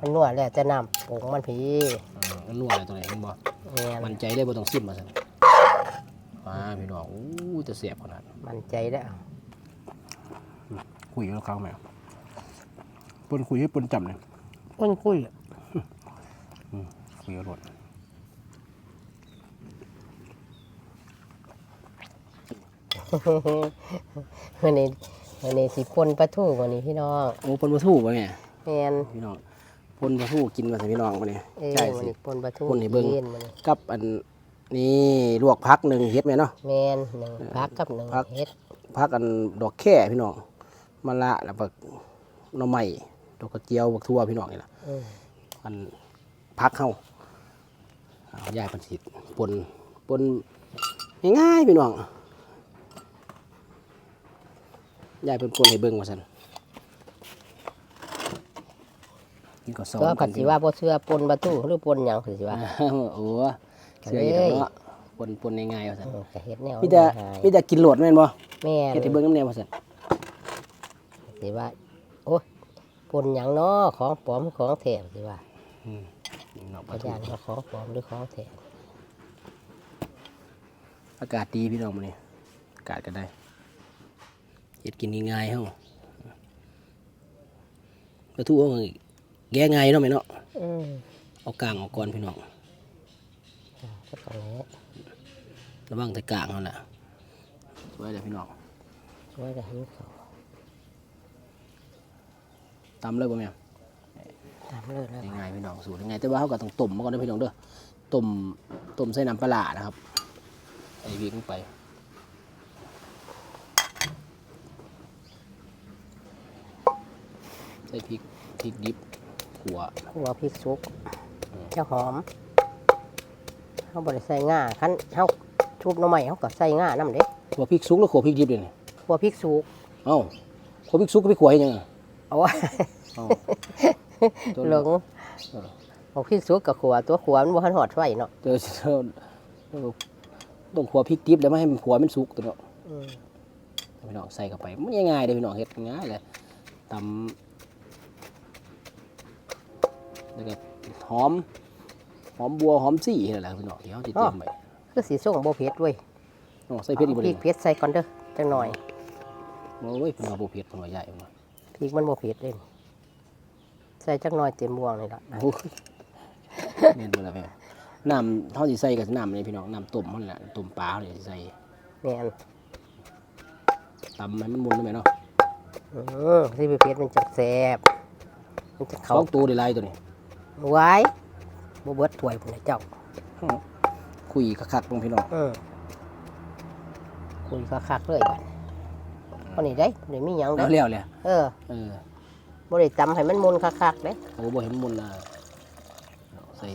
มันนวดแล้วจะนำปรุงมันพีอ่ามันนัวอะไรตัวไหนเห็นบ่แม่นมันใจเลยบ่ต้องซิมมาซั่นมาพี่น้องอู้จะเสียบขนาด มันใจแล้วคุยกับเขาไหมปนคุยให้ปนจำเลยคุยคุยคุยกับรถวันนี้วันนี้สิปนปลาทูวันนี้พี่น้องโอ้ปนปลาทูป่ะแม่แม่นพี่น้อง ปนปลาทูกินมาสิพี่น้องมาเนี่ยเอ้ยใช่วันสินี้ปนปลาทูปนให้เบิ่งย็นมื้อนี้กับอันนี้ลวกพักหนึ่งเฮ็ดไหมเนาะแม่นหนึ่งพักกับหนึ่งพักเฮ็ดพักอันดอกแค่พี่น้องมะละแล้วก็หน่อไม้ดอกกระเจียวบักทั่วพี่น้องนี่ล่ะอืมอันพักเข้าเอายายเพันสิตปนปนง่ายๆพี่น้องยายเป็นปนให้เบิ่งว่าซั่น กินก็สองก็ผัดสิว่าบ่เชื่อปนปลาทูหรือปนหยังคือสิว่าโอ้เชื่ออยู่ดอกเนาะปนปนง่ายๆว่าซั่นเออก็เฮ็ดแนวมีแต่ง่ายมีแต่กินโหลดแม่นบ่แม่นเฮ็ดให้เบิ่งน้ำแนวว่าซั่นสิว่าโอ้ยปนหยังเนาะของปลอมของแท้สิว่าอืมนี่เนาะปอาลาทูจารย์ว่าของปลอมหรือของแท้อากาศดีพี่น้องมื้อนี้อากาศก็ได้เฮ็ดกินง่ายๆเฮาปลาทูเอามา แกะง่ายเนาะแม่เนาะอืมเอากลางออกก่อนพี่น้องก็ตรงนี้ระวังแต่กลางเอาล่ะสวยเลยพี่น้องช่วยกันหิวเขาวตำเลยบ่แม่ตามเลยแล้วง่ายๆพี่น้องสูตรง่ายๆแต่ว่าเฮาก็ต้องต้มมาก่อนเด้อพี่น้องเด้อต้มต้มใส่น้ำปลาร้านะครับใส่พริกลงไปใส่พริกพริกดิบ ขัวหัวพริกสุก เจ้าหอมเขาบริใส่ง่าคันเขาชุบหน้ำใหม่เขาก็ใส่ง่าน้ำเด็กขัวพริกสุกหรือขัวพริกดิบเดี๋ยวนี้หัวพริกสุกเอ้าขัวพริกสุกก็ไปขัวให้ยังไงเอาไว้เอ้าตัวหลงเออเอาพริกสุกกับขัวตัวขัวมันบ่ทันหอดไฟเนาะเจอเจอต้องขัวพริกดิบแล้วไม่ให้มันขัวมันสุกตัวเนาะอืมพี่น้องใส่เข้าไปมันง่ายๆเลยพี่น้องเฮ็ดง่ายเลยตำ แล้วก็หอม หอมบัวหอมสี่นั่นแหละพี่น้องที่เขาติดเตรียมไว้คือสีส้มบ่เผ็ดเว้ยน้องใส่เผ็ดอีกบ่พริได้กเผ็ดใส่ก่อนเด้อจังหน่อยโอ้ยเป็นว่าบ่เผ็ดเป็นว่าใหญ่มาพริกมันบ่เผ็ดเลยใส่จักหน่อยเต็มบวงนี่ล่ะโอ้ยแม่นบ่ล่ะแม่น้ำเท่าที่ใส่ก็น้ำนี่พี่น้องน้ำต้มมันแหละต้มปลาเนี่ยสิใส่แม่นตำให้มันมุนได้ไหมเนาะอือที่เผ็ดมันจะแซ่บมันจะสเข้าองตัวได้หลายตัวนี้ ไว้บ่เบิดถ้วยพุ่นน่ะเจ้า คุยคักๆลงพี่น้อง เออคุยคักๆเลยบัดคนนี้ได้เดี๋ยวมีหยังแล้ได้วแล้วเลยเออเออบ่ได้ตำให้มันมุนคักๆเด้โอ้บ่เห็นมุนละใส่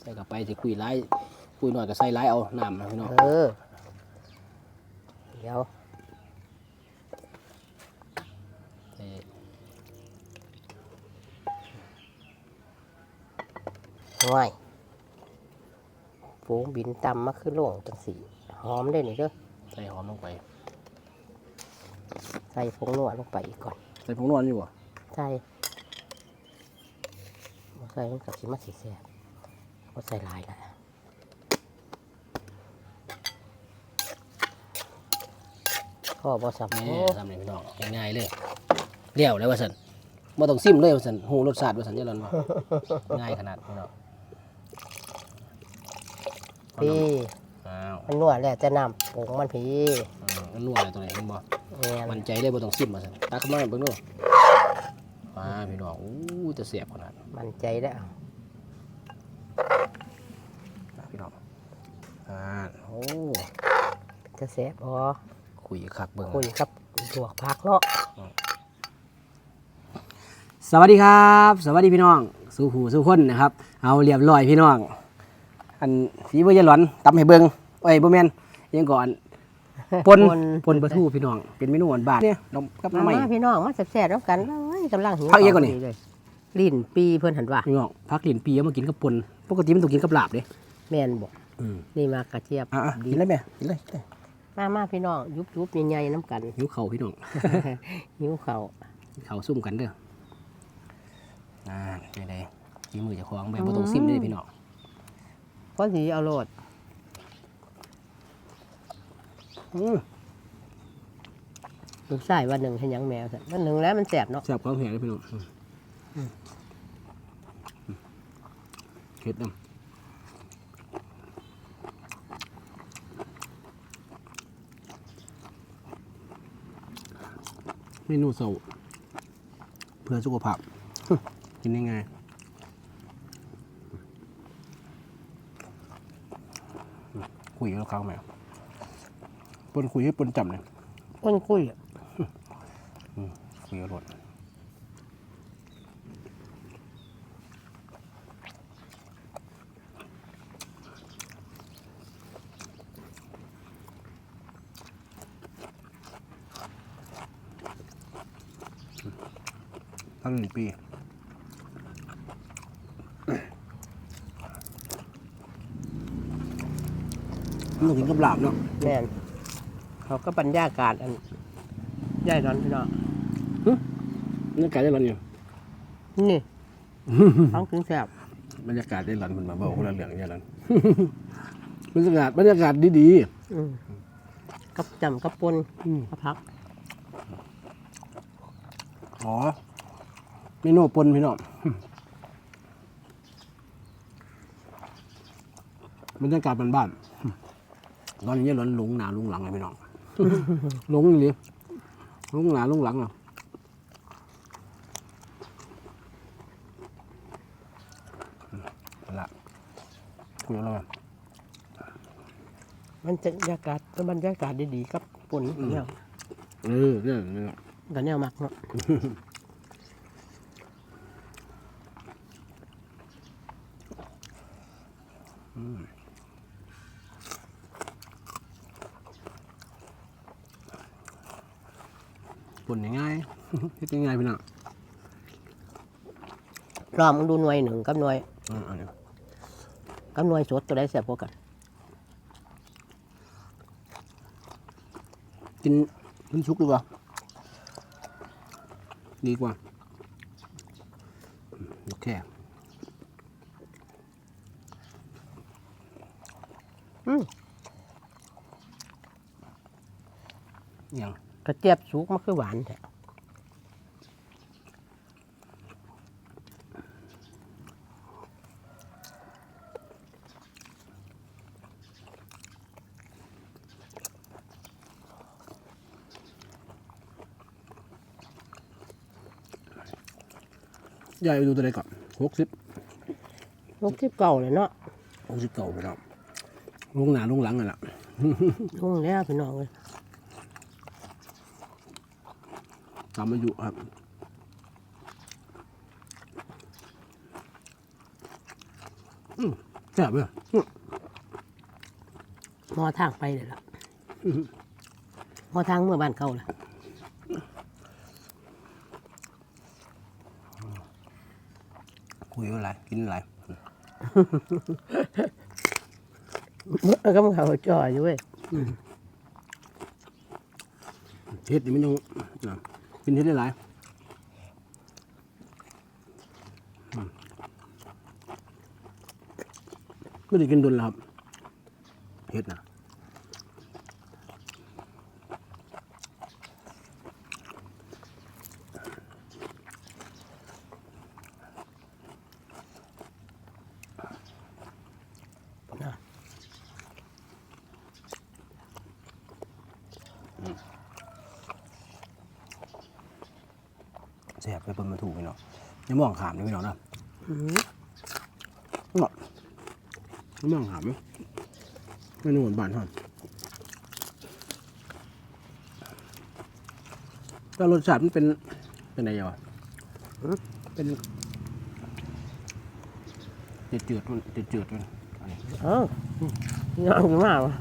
ใส่เข้าไปสิคุยหลายคุยหน่อยก็ใส่หลายเอาน้ำนะพี่น้อง เออ เดี๋ยว ห่วยฝูงบินตำมาคือโล่งจังสีหอมได้นี่เด้อใส่หอมลงไป ใส่ผงนัวลงไปอีกก่อน ใส่ผงนวลอยู่บ่ใส่บ่ใส่มันกับสิมาสีแซ่บบ่ใส่หลายละพ่อบ่สับแม่โอ้ทำนี่พี่น้องง่ายๆเลยเลี้ยวเลยว่าสันบ่ต้องซิมเลยว่าสันหูรสชาติว่าสันเจริญว่าง่ายขนาดพี่น้อง พี่ อ้าวมันนวดแล้วจะนำปรุงมันพี่อืมมันนัวอะไรตัวไหนเห็นบ่แม่นมันใจเลยบ่ต้องซิมว่าสันตักเข้ามาเบิ่งดูมาพี่น้องอู้จะเสียบขนาดมันใจแล้วนะพี่น้องอ่าโอ้จะแซ่บบ่คุยคักเบิ่งคุยกับลวกผักเนาะสวัสดีครับ สวัสดีพี่น้อง สู่หูสู่คนนะครับ เอาเรียบร้อยพี่น้อง อันสีเบอร์ยายหลอนตำให้เบิ่งเอ้ยบ่แม่นยังก่อนปน ปนปลาทูพี่น้อง เป็นเมนูหวานบาทเนี่ยน้องกับมาน้ำใหม่มาพี่น้องมาแซ่บๆแล้วกันเอ้ยกำลังหิวพักเยอะกว่านี่ข้วพเลยลิ้นปีเพิ่นหันว่าพี่น้องพักเหรียญปีเอามากินกับปนปกติมันต้องกินกับลาบเด้แม่นบอกอืมนี่มากระเจี๊ยบอะๆกินเลยแม่กินเลยกินเลยมามาพี่น้องยุบยุบใหญ่ๆน้ำกัน หิวเข่าวพี่น้อง หิวเขาวเข่าวซุ่มกันเด้ออ่าเป็นไงฝีมือเจะคล้าของแบบบ่ต้องซิมเลยพี่น้อง เพราะสีเอาโลดอือลูกชายวันหนึ่งเห็นยังแมวสั่นวันหนึ่งแล้วมันแสบเนาะแซ่บของแหงเลยพี่น้องอืมเผ็ดน้ำเมนูเสาเพื่อสุขภาพกินได้ไง คุยกับเขาไหมปนคุยให้ปนจับเลยก้นกุ้ยอะคุยกับรถตั้งหนึ่งปี มันกินกับหลาบเนาะแม่นเขาก็บรรยากาศอันย่ายร้อนพี่น้องบรรยากาศได้ร้อนอยู่นี่ท้องถึงแสบบรรยากาศได้ร้อนมันมาบอกคนละเรื่องอย่างนั้นบรรยากาศบรรยากาศดีอืมกับจำกับปนๆอืมกับพักอ๋อเมนูปนพี่น้องบรรยากาศบ้านๆ ตอนนี้ร้อนหลงหนาหลงหลังเลยพี่น้องหลงเลยหลงหนาหลงหลังเหรอเอาละคุยแล้วกันมันจะบรรยากาศก็บรรยากาศดีๆกับปนเนี่ยเออเนี่ยเนี่ยกันแนวมักเนาะ ปนง่ายๆเฮ็ดง่ายๆพี่น้องรอมึงดูหน่วยหนึ่งกับหน่วยอืมอันนี้กับหน่วยสดตัวใดแสบกว่ากันกินมันชุกดีกว่า ดีกว่าอืมโอเคอืมยัง กระเจี๊ยบสุกมันคือหวานแท้ยายไปดูตัวใดก่อนหกสิบลูกที่เก่าเลยเนาะหกสิบเก่าไปแล้วลงหนาลงหลังกันละลุงแล้วพี่น้องเลย ตามอายุครับอืมแซ่บเลยอืมมอทางไปเลยล่ะมอทางเมื่อบ้านเก่าล่ะคุยว่าอะไรกินอะไรเมื่อก็มันเขาจ่อยอยู่เว้ยเฮ็ดนี่มันยังอะ กินที่ได้หลายไม่ได้กินดุลครับเฮ็ดนะ แซ่บไปเปิ่นมาถูกพี่น้องยังมองขามเลยพี่น้องนะอืมหมดยังมองขามไหมไม่นู่นบ้านท่อนก็รสชาติมันเป็นเป็นไงวะเป็นจืดจืดๆมันจืดจืดๆมันอันนี้เอ้าย่างอยู่มากวะ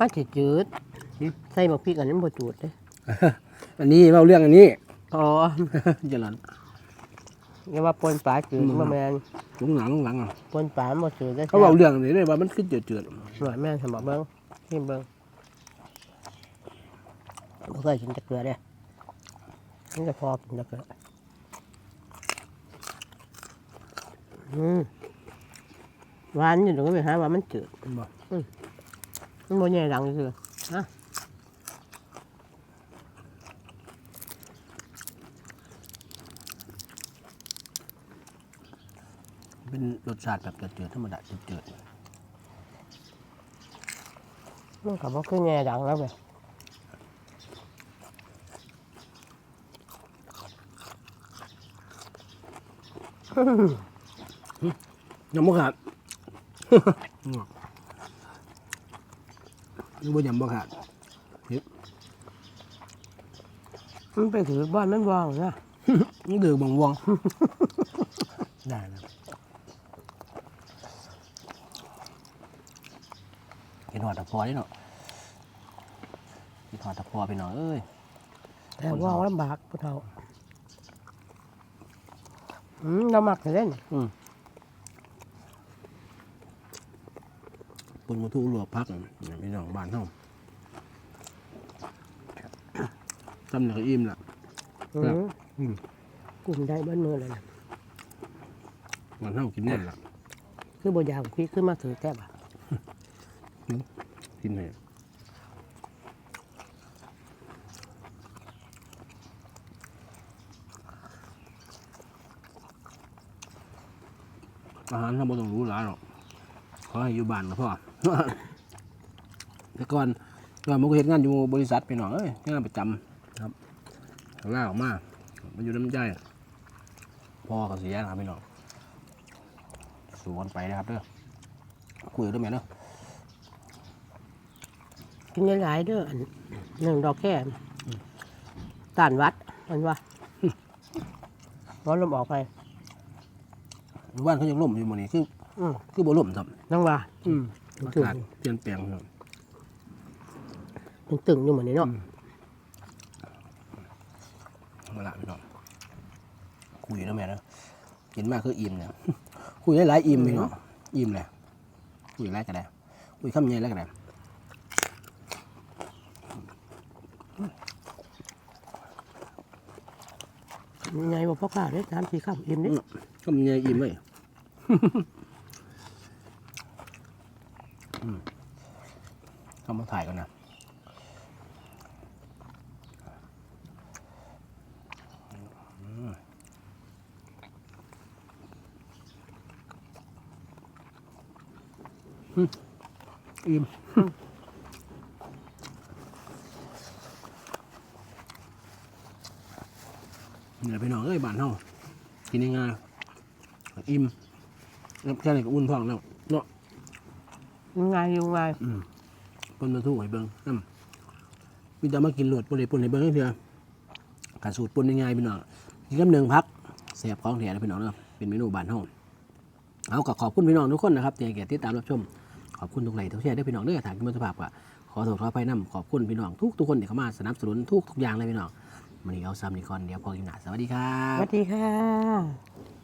มาจืดจืดใส่หมกพริกอันนั้นบ่จูดเลยอันนี้เล่าเรื่องอันนี้ อ๋อจะหลันอย่าว่าปนปลาจืดอืมบ่แม่นลงหลังลงหลังอะปนปลาบ่จืดได้เขาบอกเรื่องนี้เลยว่ามันขึ้นเจือดหน่อยแม่นสมบอกเบิ่งชิมเบิ่งบ่เคยกินจักเกลือเด้นี่จะพอกินจักเกลืออืมหวานอยู่ตรงนี้ไปหาว่ามันจืดๆบอก มันบ่ใหญ่ดังซื่อๆฮะเป็นรสชาติแบบเจือดๆธรรมดาเจือดมันก็บ่คือแง่ดังแล้วเว้ยๆยังบ่ขาดยัง บ่ยำบ่ขาดมันไปถือบ้านมันวางนะนี่เดือบงวงได้แล้วกินหอดตะพอได้เนาะกินหอดตะพอไปหน่อยเอ้ยแต่วางลำบากพวกเฒ่าอืมเรามักจะเล่น ปนมาทุลวกพักนี่พี่น้องบ้านเฮาจำหนักอิ่มละอืครับมอืมกุ้งได้เบ้านมือเลยนะบ้านเฮากินแน่นละคือบ่อยากคุยขึ้นมาถือแก้บอะกินให้อาหารเราบ่ต้องรู้หลายหรอกขอให้อยู่บ้านก็พอ แต่ก่อนก่อนมันก็เฮ็ดงานอยู่บริษัทไปหน่อยเอ้ยงานประจำครับลาออกมามาอยู่น้ำใจพ่อก็เสียนะครับพี่น้องสู้กันไปนะครับเด้อคุยกันด้วยแม่เนาะกินหลายๆเด้ออันหนึ่งดอกแค่ต้านวัดมันว่าร้อนลมออกไปบ้านเขายังล่มอยู่หมื้นี้คืออืมคือบ่ล่มครับนั่งว่า อืมมัน อาตึงกาศเปลี่ยนแปลงครับมันตึงอยู่เหมือนนี้เนาะมาละพี่น้องคุยแล้วแม่เนาะกินมากคืออิ่มเนี่ยคุยหลายๆอิ่มพี่น้องอิ่มเลยคุยหลายก็ได้คุยคำใหญ่แล้วก็ได้ยังไงว่าพ่อข้าได้สามสี่ข้ามอิ่มนี่คำใหญ่อิ่มเลยอืม เข้ามาถ่ายกันนะอืมอิ่มเนี่อยพี่น้องเอ้ยบ้านเฮากินง่ายอิ่มแล้วแค่นี้ก็อุ่นท้องแล้ว เนาะยังไงยังไงปนมาทู่ให้เบิ่งน้ำมีแต่มากินโหลดปนเลยปนให้เบิ่งให้เพียการสูตรปนง่ายๆพี่น้องกินกับหนึ่งพักแสบของแถนะพี่น้องเนาะเป็นเมนูบ้านเฮาเอาก็ขอบคุณพี่น้องทุกคนนะครับที่ให้เกียรติติดตามรับชมขอบคุณทุกไลค์ทุกแชร์ด้วยพี่น้องเด้อถามกินมันสภาพก็ขอโทษขออภัยนํขอบคุณพี่น้องทุกทุกๆคนที่เข้ามาสนับสนุนทุกทุกๆอย่างเลยพี่น้องวันนี้เอาซ้ำนี่ก่อนเดี๋ยวพอกินหนาสวัสดีครัสบวัสดีค่ะ